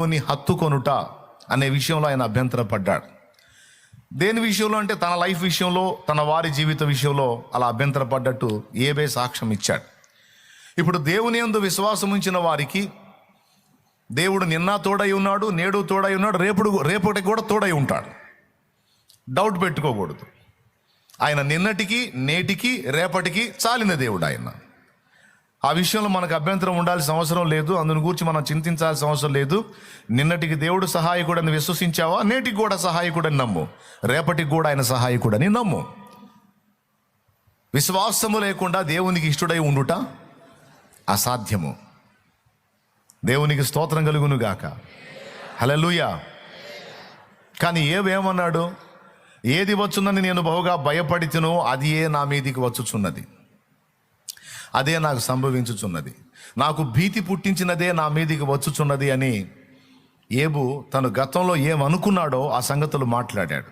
దేవుని హత్తుకొనుట అనే విషయంలో ఆయన అభ్యంతరపడ్డాడు. దేని విషయంలో అంటే తన లైఫ్ విషయంలో తన వారి జీవిత విషయంలో అలా అభ్యంతరపడ్డట్టు ఏబే సాక్ష్యం ఇచ్చాడు. ఇప్పుడు దేవుని ఎందు విశ్వాసం ఉంచిన వారికి దేవుడు నిన్న తోడై ఉన్నాడు నేడు తోడై ఉన్నాడు రేపుడు రేపటి కూడా తోడై ఉంటాడు. డౌట్ పెట్టుకోకూడదు. ఆయన నిన్నటికి నేటికి రేపటికి చాలిన దేవుడు ఆయన. ఆ విషయంలో మనకు అభ్యంతరం ఉండాల్సిన అవసరం లేదు. అందుని గురించి మనం చింతించాల్సిన అవసరం లేదు. నిన్నటికి దేవుడు సహాయకుడని విశ్వసించావా? నేటికి కూడా సహాయకుడని నమ్ము. రేపటికి కూడా ఆయన సహాయకుడని నమ్ము. విశ్వాసము లేకుండా దేవునికి ఇష్టడై ఉండుట అసాధ్యము. దేవునికి స్తోత్రం కలుగును గాక హలలుయా కానీ ఏవేమన్నాడు? ఏది వచ్చునని నేను బహుగా భయపడితేనో అది ఏ నా మీదికి వచ్చుచున్నది. అదే నాకు సంభవించుచున్నది. నాకు భీతి పుట్టించినదే నా మీదికి వచ్చుచున్నది అని ఏబు తను గతంలో ఏమనుకున్నాడో ఆ సంగతులు మాట్లాడాడు.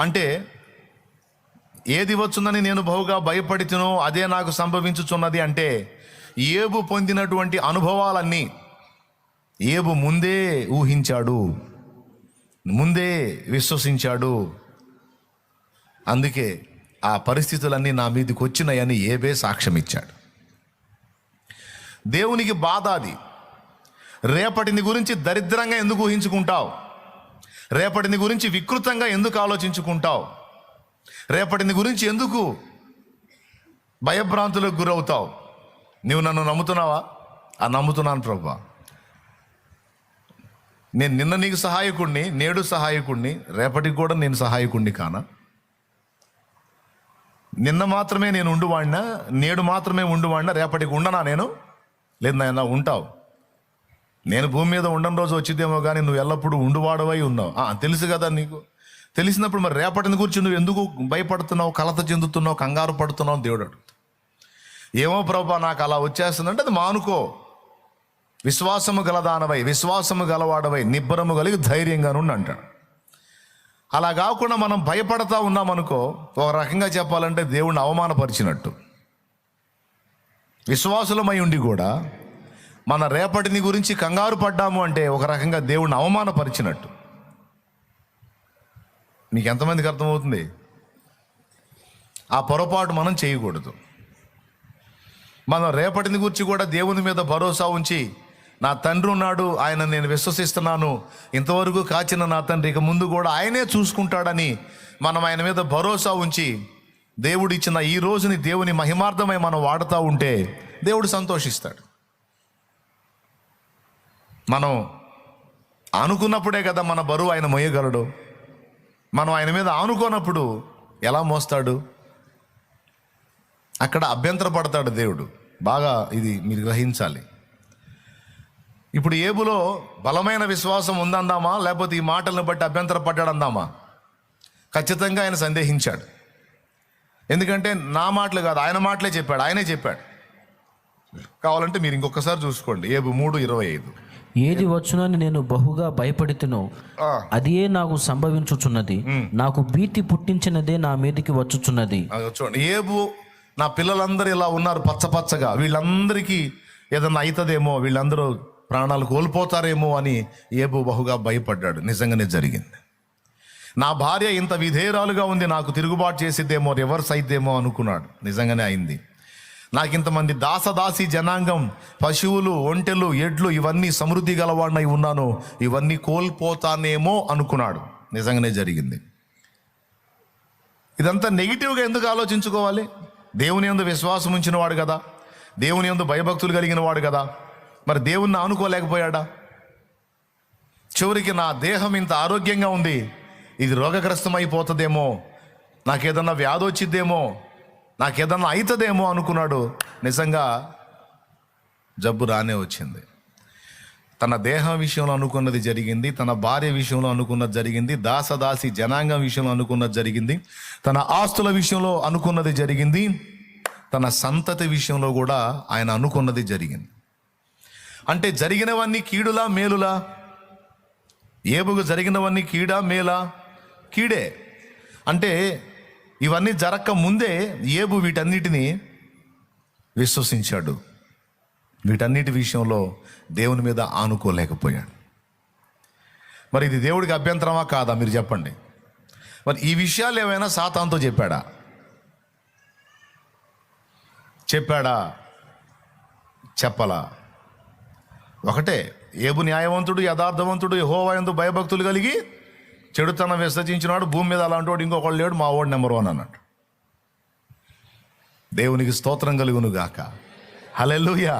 అంటే ఏది వచ్చుందని నేను బహుగా భయపడితునో అదే నాకు సంభవించుచున్నది అంటే ఏబు పొందినటువంటి అనుభవాలన్నీ ఏబు ముందే ఊహించాడు. ముందే విశ్వసించాడు. అందుకే ఆ పరిస్థితులన్నీ నా మీదకి వచ్చినాయని ఏబే సాక్ష్యం ఇచ్చాడు దేవునికి బాధ అది. రేపటిని గురించి దరిద్రంగా ఎందుకు ఊహించుకుంటావు? రేపటిని గురించి వికృతంగా ఎందుకు ఆలోచించుకుంటావు? రేపటిని గురించి ఎందుకు భయభ్రాంతులకు గురవుతావు? నువ్వు నన్ను నమ్ముతున్నావా? ఆ నమ్ముతున్నాను ప్రభా. నేను నిన్న నీకు సహాయకుడిని నేడు సహాయకుడిని రేపటికి కూడా నేను సహాయకుడిని కానా? నిన్న మాత్రమే నేను ఉండువాడినా నేడు మాత్రమే ఉండువాడినా రేపటికి ఉండనా నేను? లేదు నాయన ఉంటావు. నేను భూమి మీద ఉండని రోజు వచ్చిద్దేమో కానీ నువ్వు ఎల్లప్పుడూ ఉండువాడవై ఉన్నావు. తెలుసు కదా నీకు. తెలిసినప్పుడు మరి రేపటిని గురించి నువ్వు ఎందుకు భయపడుతున్నావు కలత చెందుతున్నావు కంగారు పడుతున్నావు దేవుడు అడుగుతాడు. ఏమో ప్రభా నాకు అలా వచ్చేస్తుందంటే అది మానుకో. విశ్వాసము గలదానవై విశ్వాసము గలవాడవై నిబ్బరము కలిగి ధైర్యంగా నుండి అంటాడు. అలా కాకుండా మనం భయపడతా ఉన్నామనుకో ఒక రకంగా చెప్పాలంటే దేవుణ్ణి అవమానపరిచినట్టు. విశ్వాసులమై ఉండి కూడా మన రేపటిని గురించి కంగారు పడ్డాము అంటే ఒక రకంగా దేవుణ్ణి అవమానపరిచినట్టు. మీకు ఎంతమందికి అర్థమవుతుంది? ఆ పొరపాటు మనం చేయకూడదు. మనం రేపటిని గురించి కూడా దేవుని మీద భరోసా ఉంచి నా తండ్రి ఉన్నాడు ఆయన నేను విశ్వసిస్తున్నాను. ఇంతవరకు కాచిన నా తండ్రి ఇక ముందు కూడా ఆయనే చూసుకుంటాడని మనం ఆయన మీద భరోసా ఉంచి దేవుడు ఇచ్చిన ఈ రోజుని దేవుని మహిమార్థమై మనం వాడుతూ ఉంటే దేవుడు సంతోషిస్తాడు. మనం అనుకున్నప్పుడే కదా మన బరువు ఆయన మోయగలడు. మనం ఆయన మీద ఆనుకోనప్పుడు ఎలా మోస్తాడు? అక్కడ అభ్యంతరపడతాడు దేవుడు. బాగా ఇది మీరు గ్రహించాలి. ఇప్పుడు ఏబులో బలమైన విశ్వాసం ఉందందామా? లేకపోతే ఈ మాటలను బట్టి అభ్యంతర పడ్డాడందామా ఖచ్చితంగా ఆయన సందేహించాడు. ఎందుకంటే నా మాటలు కాదు ఆయన మాటలే చెప్పాడు ఆయనే చెప్పాడు. కావాలంటే మీరు ఇంకొకసారి చూసుకోండి. ఏబు మూడు ఇరవై ఐదు. ఏది వచ్చునని నేను బహుగా భయపడితునో ఆ, అదియే నాకు సంభవించుచున్నది. నాకు భీతి పుట్టించినదే నా మీదికి వచ్చుచున్నది. అది చూడండి. ఏబు నా పిల్లలందరూ ఇలా ఉన్నారు పచ్చ పచ్చగా వీళ్ళందరికీ ఏదన్నా అవుతుందేమో వీళ్ళందరూ ప్రాణాలు కోల్పోతారేమో అని ఏబు బహుగా భయపడ్డాడు. నిజంగానే జరిగింది. నా భార్య ఇంత విధేయరాలుగా ఉంది నాకు తిరుగుబాటు చేసిద్దేమో రివర్స్ అయిద్దేమో అనుకున్నాడు. నిజంగానే అయింది. నాకు ఇంతమంది దాసదాసి జనాంగం పశువులు ఒంటెలు ఎడ్లు ఇవన్నీ సమృద్ధి గలవాడినై ఉన్నాను ఇవన్నీ కోల్పోతానేమో అనుకున్నాడు. నిజంగానే జరిగింది. ఇదంతా నెగిటివ్గా ఎందుకు ఆలోచించుకోవాలి? దేవుని యందు విశ్వాసం ఉంచిన వాడు కదా. దేవుని యందు భయభక్తులు కలిగిన వాడు కదా. మరి దేవుణ్ణి ఆనుకోలేకపోయాడా చివరికి నా దేహం ఇంత ఆరోగ్యంగా ఉంది. ఇది రోగగ్రస్తం అయిపోతుందేమో నాకేదన్నా వ్యాధి వచ్చిద్దేమో నాకేదన్నా అవుతుందేమో అనుకున్నాడు. నిజంగా జబ్బు రానే వచ్చింది. తన దేహం విషయంలో అనుకున్నది జరిగింది. తన భార్య విషయంలో అనుకున్నది జరిగింది. దాసదాసి జనాంగం విషయంలో అనుకున్నది జరిగింది. తన ఆస్తుల విషయంలో అనుకున్నది జరిగింది. తన సంతతి విషయంలో కూడా ఆయన అనుకున్నది జరిగింది. అంటే జరిగినవన్నీ కీడులా మేలులా? ఏబుకు జరిగినవన్నీ కీడా మేలా? కీడే. అంటే ఇవన్నీ జరక్క ముందే ఏబు వీటన్నిటిని విశ్వసించాడు. వీటన్నిటి విషయంలో దేవుని మీద ఆనుకోలేకపోయాడు. మరి ఇది దేవుడికి అభ్యంతరమా కాదా? మీరు చెప్పండి. మరి ఈ విషయాలు ఏమైనా సాతాంతో చెప్పాడా? చెప్పాడా? చెప్పలా? ఒకటే ఏబు న్యాయవంతుడు యథార్థవంతుడు యహోవాయందు భయభక్తులు కలిగి చెడుతనం విసర్జించినాడు భూమి మీద అలాంటి వాడు ఇంకొకళ్ళు లేడు మా వాడు నెంబర్ వన్ అన్నాడు. దేవునికి స్తోత్రం కలుగునుగాక హలెలుయా